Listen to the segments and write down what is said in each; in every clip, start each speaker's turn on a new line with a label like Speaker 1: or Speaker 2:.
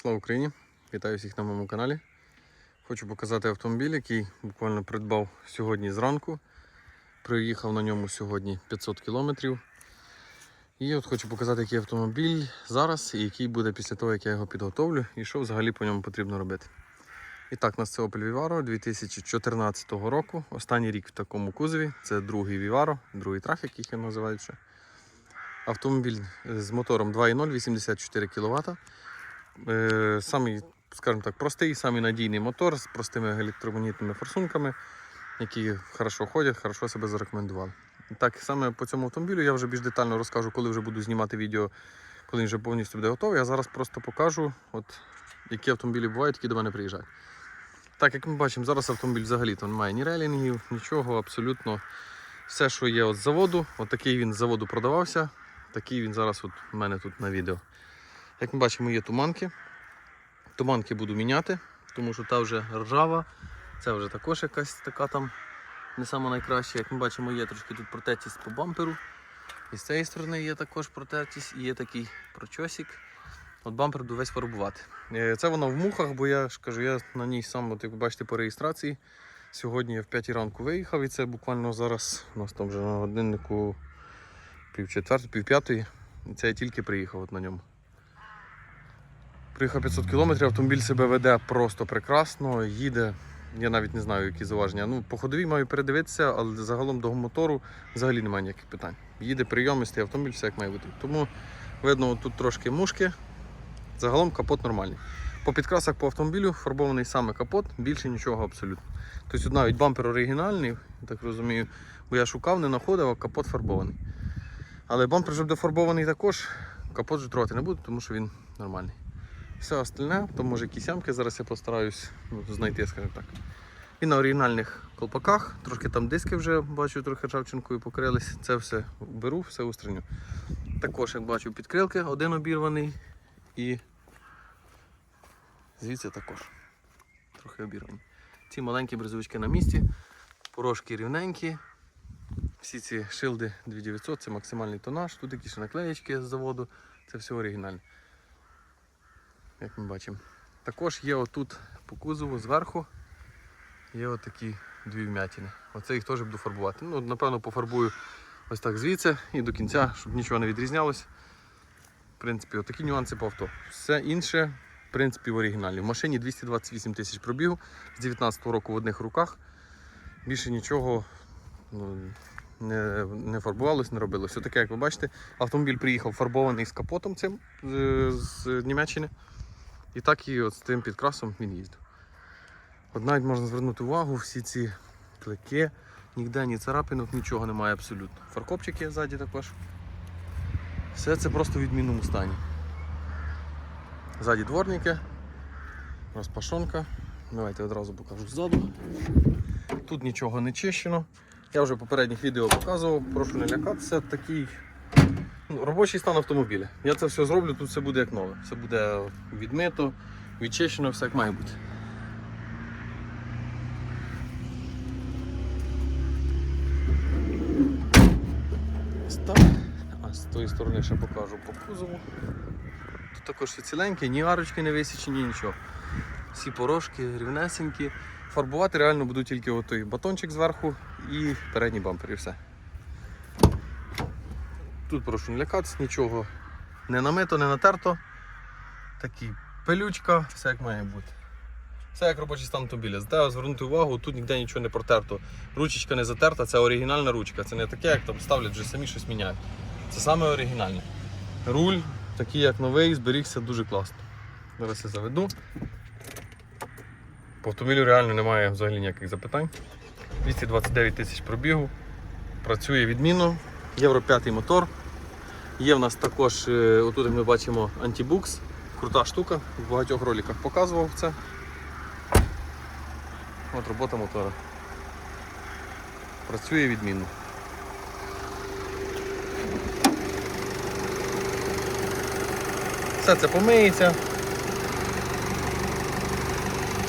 Speaker 1: Слава Україні! Вітаю всіх на моєму каналі. Хочу показати автомобіль, який буквально придбав сьогодні зранку. Приїхав на ньому сьогодні 500 кілометрів. І от хочу показати, який автомобіль зараз і який буде після того, як я його підготовлю, і що взагалі по ньому потрібно робити. І так, у нас це Opel Vivaro 2014 року. Останній рік в такому кузові. Це другий Vivaro, другий трах, який його називають ще. Автомобіль з мотором 2.0, 84 кВт. Е, Самий, скажімо так, простий, самий надійний мотор з простими електромагнітними форсунками, які хорошо ходять, хорошо себе зарекомендували. Так, саме по цьому автомобілю я вже більш детально розкажу, коли вже буду знімати відео, коли він вже повністю буде готовий. Я зараз просто покажу, от, які автомобілі бувають, які до мене приїжджають. Так, як ми бачимо, зараз автомобіль взагалі то немає ні релінгів, нічого, абсолютно все, що є от з заводу, от такий він з заводу продавався, такий він зараз от у мене тут на відео. Як ми бачимо, є туманки. Туманки буду міняти, тому що та вже ржава, це вже також якась така там не сама найкраща. Як ми бачимо, є трошки тут протертість по бамперу. І з цієї сторони є також протертість і є такий прочосик. От бампер буду весь фарбувати. Е, Це воно в мухах, бо я ж кажу, я на ній сам, от як ви бачите, по реєстрації. Сьогодні я в 5 ранку виїхав і це буквально зараз у нас там вже на годиннику пів четвертої, пів п'ятої. І це я тільки приїхав от на ньому. Приїхав 500 км, автомобіль себе веде просто прекрасно, їде. Я навіть не знаю, які зауваження. Ну, по ходовій маю передивитися, але загалом до мотору взагалі немає ніяких питань. Їде прийомистий автомобіль, все як має бути. Тому видно, тут трошки мушки. Загалом капот нормальний. По підкрасах по автомобілю фарбований саме капот, більше нічого абсолютно. Тобто навіть бампер оригінальний, я так розумію, бо я шукав, не знаходив, а капот фарбований. Але бампер вже буде фарбований також, капот вже трогати не буду, тому що він нормальний. Все остальне, то може якісь зараз я постараюсь ну, знайти, скажімо так. І на оригінальних колпаках, трошки там диски вже бачу, трохи ржавчинкою покрились. Це все беру, все устраню. Також, як бачу, підкрилки, один обірваний і звідси також трохи обірвані. Ці маленькі бризовички на місці, порожки рівненькі. Всі ці шилди 2900 це максимальний тонаж, тут якісь наклеєчки з заводу, це все оригінальне як ми бачимо. Також є отут по кузову зверху є отакі дві вмятини. Оце їх теж буду фарбувати. Ну, Напевно, пофарбую ось так звідси і до кінця, щоб нічого не відрізнялось. В принципі, отакі нюанси по авто. Все інше, в принципі, в оригіналі. В машині 228 тисяч пробігу з 19-го року в одних руках. Більше нічого ну, не, не фарбувалось, не робилось. Все таке, як ви бачите, автомобіль приїхав фарбований з капотом цим з, з Німеччини. І так і от з тим підкрасом він їздив. От навіть можна звернути увагу, всі ці клики, ніде ні царапинок, нічого немає абсолютно. Фаркопчики ззаді також. Все це просто в відмінному стані. Ззаді дворники, розпашонка. Давайте одразу покажу ззаду. Тут нічого не чищено. Я вже в попередніх відео показував, прошу не лякатися. Такий робочий стан автомобіля. Я це все зроблю, тут все буде як нове. Все буде відмито, відчищено, все як має бути. А з тої сторони ще покажу по кузову. Тут також все ціленьке, ні арочки не висічені, нічого. Всі порожки, рівнесенькі. Фарбувати реально буду тільки отой батончик зверху і передній бампер і все. Тут прошу не лякатися, нічого не намито, не натерто. Такі пилючка, все як має бути. Все як робочий стан автомобіля. Треба звернути увагу, тут ніде нічого не протерто. Ручечка не затерта, це оригінальна ручка. Це не таке, як там ставлять вже самі щось міняють. Це саме оригінальне. Руль, такий як новий, зберігся дуже класно. Зараз я заведу. По автомобілю реально немає взагалі ніяких запитань. 229 тисяч пробігу. Працює відмінно. Євро 5 мотор. Є в нас також, е, отут ми бачимо антибукс. Крута штука, в багатьох роликах показував це. От робота мотора. Працює відмінно. Все це помиється.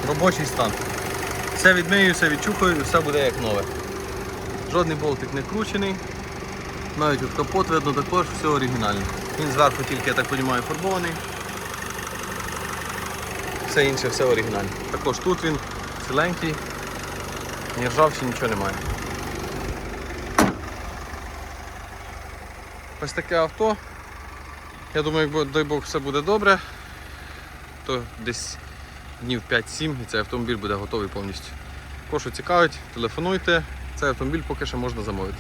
Speaker 1: Робочий стан. Все відмию, все відчухаю все буде як нове. Жодний болтик не кручений. Навіть от капот видно також, все оригінальне. Він зверху тільки, я так розумію, фарбований. все інше, все оригінальне. Також тут він ціленький, ні ржавчини, нічого немає. Ось таке авто. Я думаю, якби дай Бог все буде добре, то десь днів 5-7 і цей автомобіль буде готовий повністю. Що цікавить, телефонуйте. Цей автомобіль поки що можна замовити.